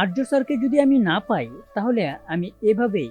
আর্য স্যারকে যদি আমি না পাই, তাহলে আমি এভাবেই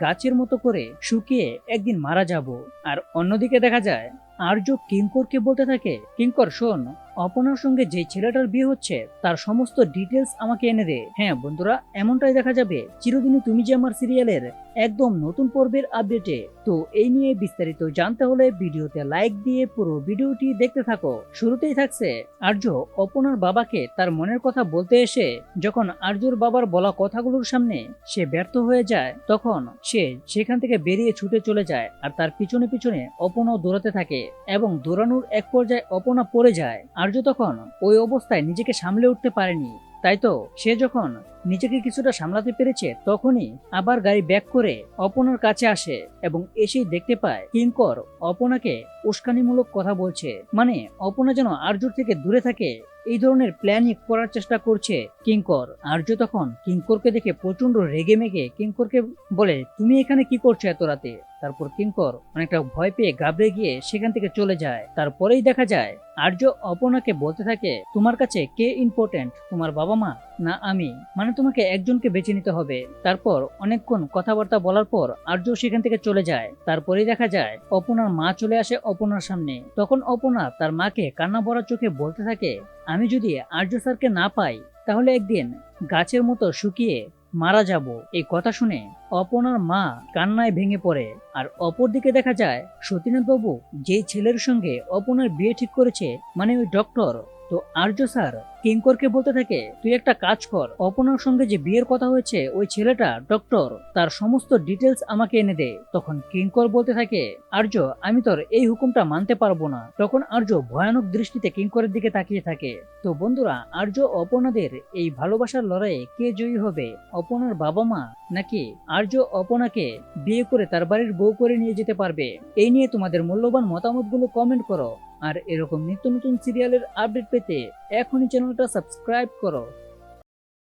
গাছের মতো করে শুকিয়ে একদিন মারা যাব। আর অন্যদিকে দেখা যায়, আর্য কিঙ্করকে বলতে থাকে, কিঙ্কর, শোন, অপনার সঙ্গে যে ছেলেটার বিয়ে হচ্ছে, তার সমস্ত ডিটেলস আমাকে এনে দে। হ্যাঁ বন্ধুরা, এমনটাই দেখা যাবে। চিরদিনই তুমি যে আমার সিরিয়ালের একদম নতুন পর্বের আপডেটে তো এই নিয়ে বিস্তারিত জানতে হলে ভিডিওতে লাইক দিয়ে পুরো ভিডিওটি দেখতে থাকো। শুরুতেই থাকছে আর্য অপনার বাবাকে তার মনের কথা বলতে এসে যখন আর্যর বাবার বলা কথাগুলোর সামনে সে ব্যর্থ হয়ে যায়, তখন সে সেখান থেকে বেরিয়ে ছুটে চলে যায় আর তার পিছনে পিছনে অপনাও দৌড়াতে থাকে এবং দৌড়ানোর এক পর্যায়ে অপনা পড়ে যায়। আর্য তখন ওই অবস্থায় নিজেকে সামলে উঠতে পারেনি। তাই তো? সে যখন নিজেকে কিছুটা সামলাতে পেরেছে, তখনই আবার গাড়ি ব্যাক করে অপনার কাছে আসে এবং এসেই দেখতে পায় কিঙ্কর অপনাকে উস্কানিমূলক কথা বলছে। মানে অপনা যেন আর্যুর থেকে দূরে থাকে এই ধরনের প্ল্যানই করার চেষ্টা করছে কিঙ্কর আর্য তখন কিঙ্করকে দেখে প্রচণ্ড রেগে মেগে। কিঙ্করকে বলে, তুমি এখানে কি করছ এত রাতে? তারপর কিঙ্কর অনেকটা ভয় পেয়ে গাবড়ে গিয়ে সেখান থেকে চলে যায়। তারপরেই দেখা যায়, আর্য অপনাকে বলতে থাকে, তোমার কাছে কে ইম্পর্টেন্ট তোমার বাবা মা না আমি? মানে তোমাকে একজনকে বেছে নিতে হবে। তারপর অনেকক্ষণ কথাবার্তা বলার পর আর্য সেখান থেকে চলে যায়। তারপরেই দেখা যায় অপনার মা চলে আসে অপনার সামনে। তখন অপনা তার মাকে কান্না ভরা চোখে বলতে থাকে আমি যদি আর্য স্যারকে না পাই, তাহলে একদিন গাছের মতো শুকিয়ে মারা যাব। এই কথা শুনে অপনার মা কান্নায় ভেঙে পড়ে। আর অপরদিকে দেখা যায়, সতীনাথবাবু যে ছেলের সঙ্গে অপনার বিয়ে ঠিক করেছে মানে ওই ডক্টর তো আর্য স্যার, কিঙ্করকে বলতে থাকে, তুই একটা কাজ কর, অপনার সঙ্গে যে বিয়ের কথা হয়েছে, ওই ছেলেটা, ডক্টর, তার সমস্ত ডিটেলস আমাকে এনে দে। তখন কিঙ্কর বলতে থাকে, আর্য, আমি তোর এই হুকুমটা মানতে পারব না। তখন আর্য ভয়ানক দৃষ্টিতে কিঙ্করের দিকে তাকিয়ে থাকে, তো বন্ধুরা, আর্য অপনাদের এই ভালোবাসার লড়াইয়ে কে জয়ী হবে? অপনার বাবা মা, নাকি আর্য অপনাকে বিয়ে করে তার বাড়ির বউ করে নিয়ে যেতে পারবে? এই নিয়ে তোমাদের মূল্যবান মতামতগুলো কমেন্ট করো। আর এরকম নিত্য নতুন সিরিয়ালের আপডেট পেতে এখনই চ্যানেলটা সাবস্ক্রাইব করো।